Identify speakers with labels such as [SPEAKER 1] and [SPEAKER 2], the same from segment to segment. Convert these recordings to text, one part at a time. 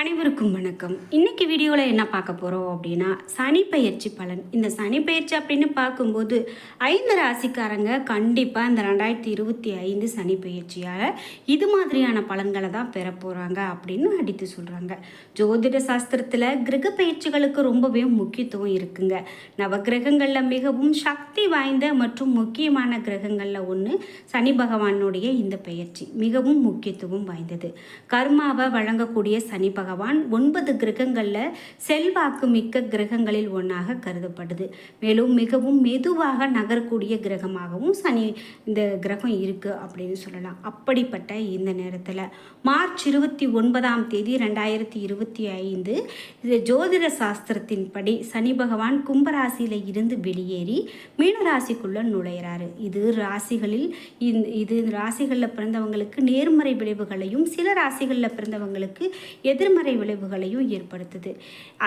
[SPEAKER 1] அனைவருக்கும் வணக்கம். இன்றைக்கி வீடியோவில் என்ன பார்க்க போகிறோம் அப்படின்னா சனி பயிற்சி பலன். இந்த சனி பயிற்சி அப்படின்னு பார்க்கும்போது ஐந்து ராசிக்காரங்க கண்டிப்பாக இந்த ரெண்டாயிரத்தி இருபத்தி ஐந்து சனி பயிற்சியால் இது மாதிரியான பலன்களை தான் பெற போகிறாங்க அப்படின்னு அடித்து சொல்கிறாங்க ஜோதிட சாஸ்திரத்தில் கிரக பயிற்சிகளுக்கு ரொம்பவே முக்கியத்துவம் இருக்குங்க. நவகிரகங்களில் மிகவும் சக்தி வாய்ந்த மற்றும் முக்கியமான கிரகங்களில் ஒன்று சனி பகவானுடைய இந்த பயிற்சி. மிகவும் முக்கியத்துவம் வாய்ந்தது. கர்மாவை வழங்கக்கூடிய சனி பகவான் ஒன்பது கிரகங்களில் செல்வாக்கு மிக்க கிரகங்களில் ஒன்றாக கருதப்படுது மேலும் மிகவும் மெதுவாக நகரக்கூடிய கிரகமாகவும் சனி இந்த கிரகம் இருக்குது அப்படின்னு சொல்லலாம். அப்படிப்பட்ட இந்த நேரத்தில் மார்ச் இருபத்தி ஒன்பதாம் தேதி ரெண்டாயிரத்தி இருபத்தி ஐந்து இது ஜோதிட சாஸ்திரத்தின்படி சனி பகவான் கும்பராசியில் இருந்து வெளியேறி மீனராசிக்குள்ளே நுழையிறாரு. இது ராசிகளில் இந்த இது ராசிகளில் பிறந்தவங்களுக்கு நேர்மறை விளைவுகளையும் சில ராசிகளில் பிறந்தவங்களுக்கு எதிர்மறை விளைவுகளையும் ஏற்படுத்துது.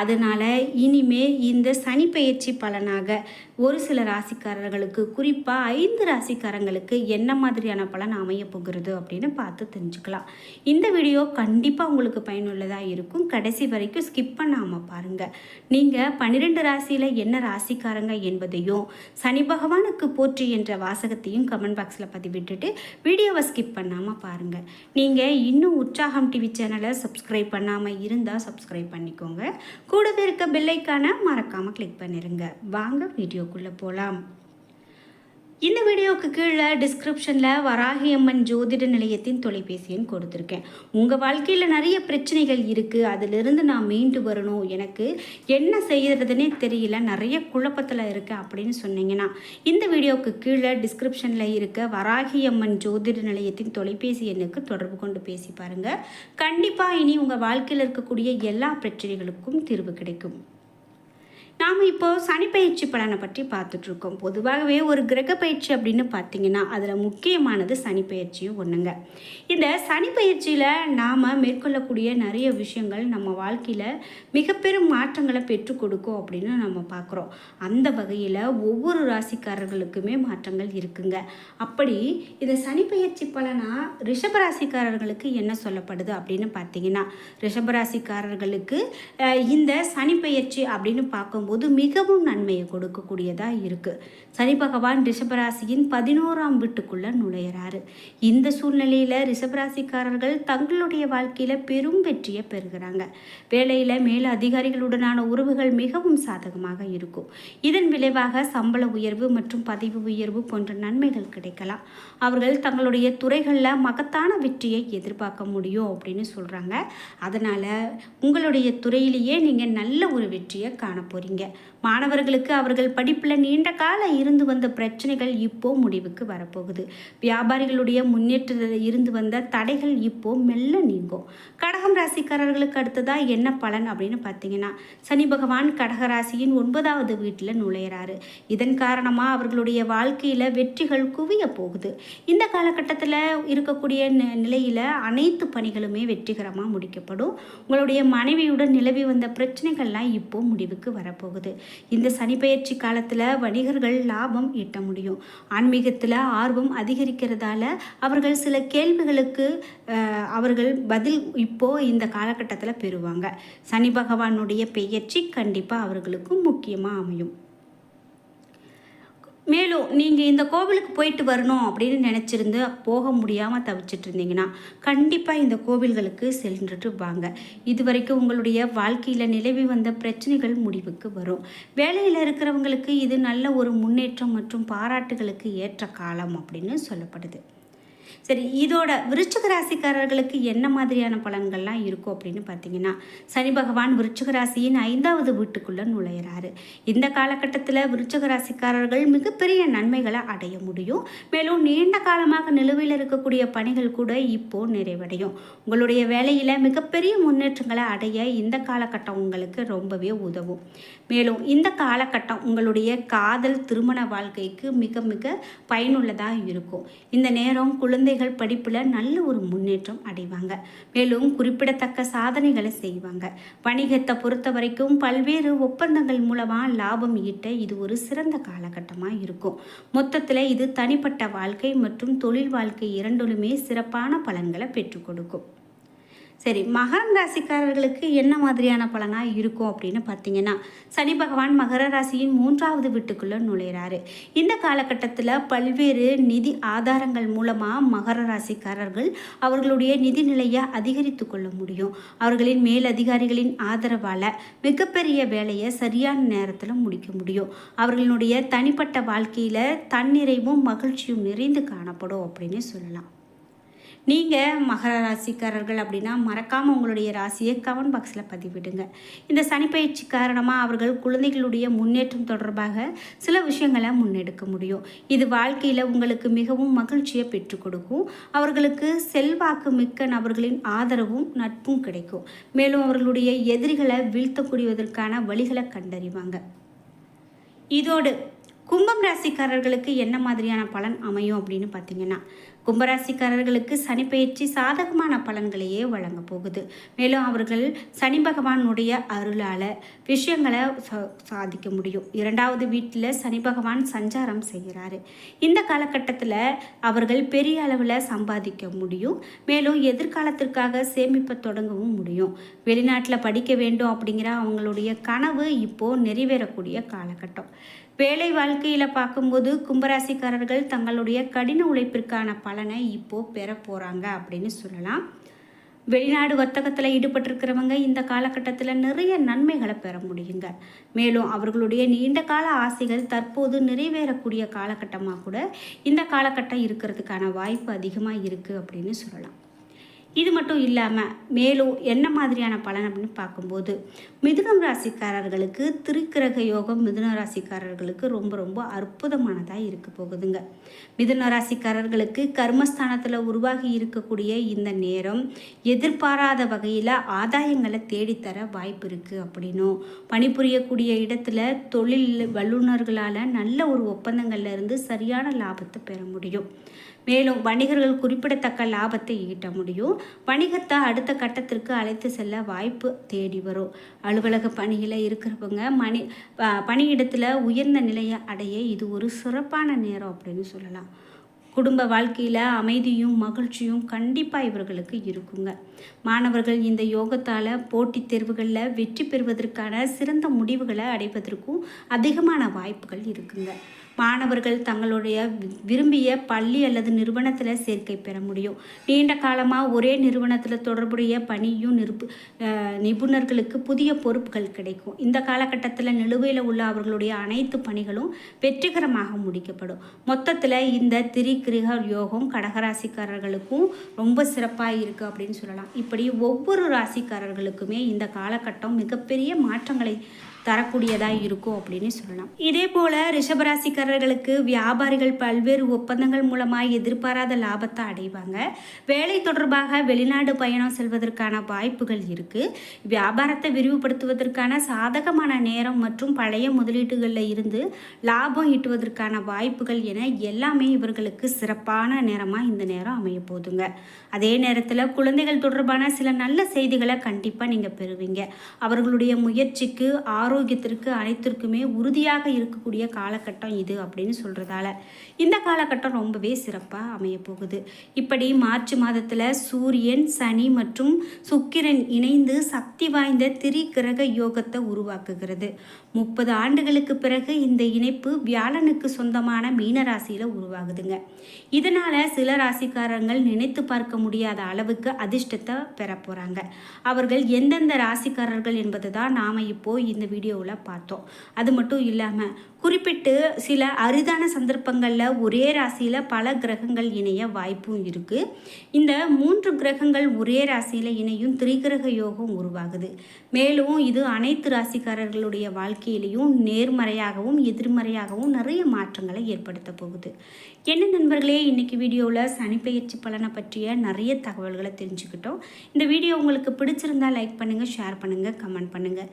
[SPEAKER 1] அதனால் இனிமே இந்த சனி பயிற்சி பலனாக ஒரு சில ராசிக்காரர்களுக்கு குறிப்பாக ஐந்து ராசிக்காரங்களுக்கு என்ன மாதிரியான பலன் அமைய போகிறது அப்படின்னு பார்த்து தெரிஞ்சுக்கலாம். இந்த வீடியோ கண்டிப்பாக உங்களுக்கு பயனுள்ளதாக இருக்கும். கடைசி வரைக்கும் ஸ்கிப் பண்ணாமல் பாருங்கள் நீங்கள் பன்னிரெண்டு ராசியில் என்ன ராசிக்காரங்க என்பதையும் சனி பகவானுக்கு போற்றி என்ற வாசகத்தையும் கமெண்ட் பாக்ஸில் பதிவிட்டுட்டு வீடியோவை ஸ்கிப் பண்ணாமல் பாருங்கள் நீங்கள் இன்னும் உற்சாகம் டிவி சேனலை சப்ஸ்கிரைப் பண்ணாமல் இருந்தால் சப்ஸ்கிரைப் பண்ணிக்கோங்க. கூடவே இருக்க பெல்லைக்கான மறக்காமல் கிளிக் பண்ணிடுங்க வாங்க வீடியோக்குள்ளே போகலாம் இந்த வீடியோவுக்கு கீழே டிஸ்கிரிப்ஷனில் வராகி அம்மன் ஜோதிட நிலையத்தின் தொலைபேசி எண் கொடுத்துருக்கேன். உங்கள் வாழ்க்கையில் நிறைய பிரச்சனைகள் இருக்குது அதிலிருந்து நான் மீண்டு வரணும். எனக்கு என்ன செய்கிறதுனே தெரியல. நிறைய குழப்பத்தில் இருக்கேன் அப்படின்னு சொன்னீங்கன்னா இந்த வீடியோவுக்கு கீழே டிஸ்கிரிப்ஷனில் இருக்க வராகியம்மன் ஜோதிட நிலையத்தின் தொலைபேசி எண்ணுக்கு தொடர்பு கொண்டு பேசி பாருங்கள் கண்டிப்பாக இனி உங்கள் வாழ்க்கையில் இருக்கக்கூடிய எல்லா பிரச்சனைகளுக்கும் தீர்வு கிடைக்கும். நாம் இப்போ சனி பயிற்சி பலனை பற்றி பார்த்துட்ருக்கோம். பொதுவாகவே ஒரு கிரக பயிற்சி அப்படின்னு பார்த்தீங்கன்னா அதில் முக்கியமானது சனி பயிற்சியும் ஒன்றுங்க இந்த சனி பயிற்சியில் நாம் மேற்கொள்ளக்கூடிய நிறைய விஷயங்கள் நம்ம வாழ்க்கையில் மிக பெரும் மாற்றங்களை பெற்றுக் கொடுக்கும் அப்படின்னு நம்ம பார்க்குறோம். அந்த வகையில் ஒவ்வொரு ராசிக்காரர்களுக்குமே மாற்றங்கள் இருக்குங்க. அப்படி இந்த சனி பயிற்சி பலனா ரிஷபராசிக்காரர்களுக்கு என்ன சொல்லப்படுது அப்படின்னு பார்த்தீங்கன்னா ரிஷபராசிக்காரர்களுக்கு இந்த சனி பயிற்சி அப்படின்னு பார்க்கும்போது மிகவும் நன்மையை கொடுக்கக்கூடியதாக இருக்குது சனி பகவான் ரிஷபராசியின் பதினோராம் வீட்டுக்குள்ளே நுழையிறாரு. இந்த சூழ்நிலையில் ரிஷபராசிக்காரர்கள் தங்களுடைய வாழ்க்கையில் பெரும் வெற்றியை பெறுகிறாங்க. வேலையில் மேல் அதிகாரிகளுடனான உறவுகள் மிகவும் சாதகமாக இருக்கும். இதன் விளைவாக சம்பள உயர்வு மற்றும் பதவி உயர்வு போன்ற நன்மைகள் கிடைக்கலாம். அவர்கள் தங்களுடைய துறைகளில் மகத்தான வெற்றியை எதிர்பார்க்க முடியும் அப்படின்னு சொல்கிறாங்க அதனால் உங்களுடைய துறையிலேயே நீங்கள் நல்ல ஒரு வெற்றியை காண போகிறீங்க மாணவர்களுக்கு அவர்கள் படிப்பில் நீண்ட கால இருந்து வந்த பிரச்சனைகள் இப்போ முடிவுக்கு வரப்போகுது. வியாபாரிகளுடைய முன்னேற்றத்தில் இருந்து வந்த தடைகள் இப்போ மெல்ல நீங்கும். கடகம் ராசிக்காரர்களுக்கு அடுத்ததாக என்ன பலன் அப்படின்னு பார்த்தீங்கன்னா சனி பகவான் கடகராசியின் ஒன்பதாவது வீட்டில் நுழையிறாரு. இதன் காரணமாக அவர்களுடைய வாழ்க்கையில் வெற்றிகள் குவிய போகுது. இந்த காலகட்டத்தில் இருக்கக்கூடிய நிலையில் அனைத்து பணிகளுமே வெற்றிகரமாக முடிக்கப்படும். உங்களுடைய மனைவியுடன் நிலவி வந்த பிரச்சனைகள்லாம் இப்போ முடிவுக்கு வரப்போகுது. இந்த சனிப்பெயர்ச்சி காலத்தில் வணிகர்கள் லாபம் ஈட்ட முடியும். ஆன்மீகத்தில் ஆர்வம் அதிகரிக்கிறதால அவர்கள் சில கேள்விகளுக்கு அவர்கள் பதில் இப்போ இந்த காலகட்டத்தில் பெறுவாங்க. சனி பகவானுடைய பெயர்ச்சி கண்டிப்பாக அவர்களுக்கு முக்கியமாக அமையும். மேலும் நீங்கள் இந்த கோவிலுக்கு போயிட்டு வரணும் அப்படின்னு நினச்சிருந்து போக முடியாமல் தவிச்சிட்டு இருந்தீங்கன்னா கண்டிப்பாக இந்த கோவில்களுக்கு சென்றுட்டு வாங்க. இது வரைக்கும் உங்களுடைய வாழ்க்கையில் நிலவி வந்த பிரச்சனைகள் முடிவுக்கு வரும். வேலையில் இருக்கிறவங்களுக்கு இது நல்ல ஒரு முன்னேற்றம் மற்றும் பாராட்டுகளுக்கு ஏற்ற காலம் அப்படின்னு சொல்லப்படுது. சரி இதோட விருச்சிக ராசிக்காரர்களுக்கு என்ன மாதிரியான பலன்கள்லாம் இருக்கும் அப்படின்னு பார்த்தீங்கன்னா சனி பகவான் விருச்சிக ராசியின் ஐந்தாவது வீட்டுக்குள்ளே நுழையிறாரு. இந்த காலகட்டத்தில் விருச்சிக ராசிக்காரர்கள் மிகப்பெரிய நன்மைகளை அடைய முடியும். மேலும் நீண்ட காலமாக நிலுவையில் இருக்கக்கூடிய பணிகள் கூட இப்போ நிறைவடையும். உங்களுடைய வேலையில் மிகப்பெரிய முன்னேற்றங்களை அடைய இந்த காலகட்டம் உங்களுக்கு ரொம்பவே உதவும். மேலும் இந்த காலகட்டம் உங்களுடைய காதல் திருமண வாழ்க்கைக்கு மிக மிக பயனுள்ளதாக இருக்கும். இந்த நேரம் குழந்தைகள் படிப்பில் நல்ல ஒரு முன்னேற்றம் அடைவாங்க. மேலும் குறிப்பிடத்தக்க சாதனைகளை செய்வாங்க. வணிகத்தை பொறுத்த வரைக்கும் பல்வேறு ஒப்பந்தங்கள் மூலமாக லாபம் ஈட்ட இது ஒரு சிறந்த காலகட்டமாக இருக்கும். மொத்தத்தில் இது தனிப்பட்ட வாழ்க்கை மற்றும் தொழில் வாழ்க்கை இரண்டிலுமே சிறப்பான பலன்களை பெற்றுக் கொடுக்கும். சரி மகரம் ராசிக்காரர்களுக்கு என்ன மாதிரியான பலனாக இருக்கும் அப்படின்னு பார்த்தீங்கன்னா சனி பகவான் மகர ராசியின் மூன்றாவது வீட்டுக்குள்ளே நுழையிறாரு. இந்த காலகட்டத்தில் பல்வேறு நிதி ஆதாரங்கள் மூலமாக மகர ராசிக்காரர்கள் அவர்களுடைய நிதி நிலையை அதிகரித்து கொள்ள முடியும். அவர்களின் மேலதிகாரிகளின் ஆதரவால் மிகப்பெரிய வேலையை சரியான நேரத்தில் முடிக்க முடியும். அவர்களுடைய தனிப்பட்ட வாழ்க்கையில் தன்னிறைவும் மகிழ்ச்சியும் நிறைந்து காணப்படும் அப்படின்னு சொல்லலாம். நீங்கள் மகர ராசிக்காரர்கள் அப்படின்னா மறக்காமல் உங்களுடைய ராசியை கமெண்ட் பாக்ஸில் பதிவிடுங்க. இந்த சனிப்பயிற்சி காரணமாக அவர்கள் குழந்தைகளுடைய முன்னேற்றம் தொடர்பாக சில விஷயங்களை முன்னெடுக்க முடியும். இது வாழ்க்கையில் உங்களுக்கு மிகவும் மகிழ்ச்சியை பெற்றுக் கொடுக்கும். அவர்களுக்கு செல்வாக்கு மிக்க நபர்களின் ஆதரவும் நட்பும் கிடைக்கும். மேலும் அவர்களுடைய எதிரிகளை வீழ்த்தக்கூடியதற்கான வழிகளை கண்டறிவாங்க. இதோடு கும்பம் ராசிக்காரர்களுக்கு என்ன மாதிரியான பலன் அமையும் அப்படின்னு பார்த்தீங்கன்னா கும்பராசிக்காரர்களுக்கு சனி பயிற்சி சாதகமான பலன்களையே வழங்க போகுது. மேலும் அவர்கள் சனி பகவானுடைய அருளால் விஷயங்களை சாதிக்க முடியும். இரண்டாவது வீட்டில் சனி பகவான் சஞ்சாரம் செய்கிறாரு. இந்த காலகட்டத்தில் அவர்கள் பெரிய அளவில் சம்பாதிக்க முடியும். மேலும் எதிர்காலத்திற்காக சேமிப்ப தொடங்கவும் முடியும். வெளிநாட்டில் படிக்க வேண்டும் அப்படிங்கிற அவங்களுடைய கனவு இப்போது நிறைவேறக்கூடிய காலகட்டம். வேலை வாழ்க்கையில் பார்க்கும்போது கும்பராசிக்காரர்கள் தங்களுடைய கடின உழைப்பிற்கான பலனை இப்போது பெற போகிறாங்க அப்படின்னு சொல்லலாம். வெளிநாடு வர்த்தகத்தில் ஈடுபட்டிருக்கிறவங்க இந்த காலகட்டத்தில் நிறைய நன்மைகளை பெற முடியுங்க. மேலும் அவர்களுடைய நீண்ட கால ஆசைகள் தற்போது நிறைவேறக்கூடிய காலகட்டமாக கூட இந்த காலகட்டம் இருக்கிறதுக்கான வாய்ப்பு அதிகமாக இருக்குது அப்படின்னு சொல்லலாம். இது மட்டும் இல்லாமல் மேலும் என்ன மாதிரியான பலன் அப்படின்னு பார்க்கும்போது மிதுனம் ராசிக்காரர்களுக்கு திருக்கிரக யோகம் மிதுன ராசிக்காரர்களுக்கு ரொம்ப ரொம்ப அற்புதமானதாக இருக்க போகுதுங்க. மிதுன ராசிக்காரர்களுக்கு கர்மஸ்தானத்தில் உருவாகி இருக்கக்கூடிய இந்த நேரம் எதிர்பாராத வகையில் ஆதாயங்களை தேடித்தர வாய்ப்பு இருக்குது அப்படின்னும் பணிபுரியக்கூடிய இடத்துல தொழில் வல்லுநர்களால் நல்ல ஒரு ஒப்பந்தங்கள்ல இருந்து சரியான லாபத்தை பெற முடியும். மேலும் வணிகர்கள் குறிப்பிடத்தக்க லாபத்தை ஈட்ட முடியும். வணிகத்தை அடுத்த கட்டத்திற்கு அழைத்து செல்ல வாய்ப்பு தேடி வரும். அலுவலக பணியில் இருக்கிறவங்க மணி பணியிடத்தில் உயர்ந்த நிலையை அடைய இது ஒரு சிறப்பான நேரம் அப்படின்னு சொல்லலாம். குடும்ப வாழ்க்கையில் அமைதியும் மகிழ்ச்சியும் கண்டிப்பாக இவர்களுக்கு இருக்குங்க. மாணவர்கள் இந்த யோகத்தால் போட்டித் தேர்வுகளில் வெற்றி பெறுவதற்கான சிறந்த முடிவுகளை அடைவதற்கும் அதிகமான வாய்ப்புகள் இருக்குங்க. மாணவர்கள் தங்களுடைய விரும்பிய பள்ளி அல்லது நிறுவனத்தில் சேர்க்கை பெற முடியும். நீண்ட காலமாக ஒரே நிறுவனத்தில் தொடர்புடைய பணியும் நிருப்பு நிபுணர்களுக்கு புதிய பொறுப்புகள் கிடைக்கும். இந்த காலகட்டத்தில் நிலுவையில் உள்ள அவர்களுடைய அனைத்து பணிகளும் வெற்றிகரமாக முடிக்கப்படும். மொத்தத்தில் இந்த திரி கிரக யோகம் கடகராசிக்காரர்களுக்கும் ரொம்ப சிறப்பாக இருக்குது அப்படின்னு சொல்லலாம். இப்படி ஒவ்வொரு ராசிக்காரர்களுக்குமே இந்த காலகட்டம் மிகப்பெரிய மாற்றங்களை தரக்கூடியதாக இருக்கும் அப்படின்னு சொல்லலாம். இதே போல் ரிஷபராசிக்காரர்களுக்கு வியாபாரிகள் பல்வேறு ஒப்பந்தங்கள் மூலமாக எதிர்பாராத லாபத்தை அடைவாங்க. வேலை தொடர்பாக வெளிநாடு பயணம் செல்வதற்கான வாய்ப்புகள் இருக்குது வியாபாரத்தை விரிவுபடுத்துவதற்கான சாதகமான நேரம் மற்றும் பழைய முதலீட்டுகளில் இருந்து லாபம் ஈட்டுவதற்கான வாய்ப்புகள் என எல்லாமே இவர்களுக்கு சிறப்பான நேரமாக இந்த நேரம் அமைய போதுங்க. அதே நேரத்தில் குழந்தைகள் தொடர்பான சில நல்ல செய்திகளை கண்டிப்பாக நீங்கள் பெறுவீங்க. அவர்களுடைய முயற்சிக்கு ஆர்வம் ஆரோக்கியத்திற்கு அனைத்திற்குமே உறுதியாக இருக்கக்கூடிய காலகட்டம் இது அப்படின்னு சொல்கிறதால இந்த காலகட்டம் ரொம்பவே சிறப்பாக அமைய போகுது இப்படி மார்ச் மாதத்தில் சூரியன் சனி மற்றும் சுக்கிரன் இணைந்து சக்தி வாய்ந்த திரி கிரக யோகத்தை உருவாக்குகிறது. முப்பது ஆண்டுகளுக்கு பிறகு இந்த இணைப்பு வியாழனுக்கு சொந்தமான மீன ராசியில் உருவாகுதுங்க. இதனால் சில ராசிக்காரங்கள் நினைத்து பார்க்க முடியாத அளவுக்கு அதிர்ஷ்டத்தை பெற போகிறாங்க அவர்கள் எந்தெந்த ராசிக்காரர்கள் என்பது தான் நாம் இப்போது இந்த வீடியோவில் பார்த்தோம். அது மட்டும் இல்லாமல் குறிப்பிட்டு சில அரிதான சந்தர்ப்பங்களில் ஒரே ராசியில் பல கிரகங்கள் இணைய வாய்ப்பும் இருக்குது இந்த மூன்று கிரகங்கள் ஒரே ராசியில் இணையும் திரிகிரக யோகம் உருவாகுது. மேலும் இது அனைத்து ராசிக்காரர்களுடைய வாழ்க்கையிலையும் நேர்மறையாகவும் எதிர்மறையாகவும் நிறைய மாற்றங்களை ஏற்படுத்த போகுது. என்ன நண்பர்களே இன்றைக்கி வீடியோவில் சனிப்பெயர்ச்சி பலனை பற்றிய நிறைய தகவல்களை தெரிஞ்சுக்கிட்டோம். இந்த வீடியோ உங்களுக்கு பிடிச்சிருந்தால் லைக் பண்ணுங்கள் ஷேர் பண்ணுங்கள் கமெண்ட் பண்ணுங்கள்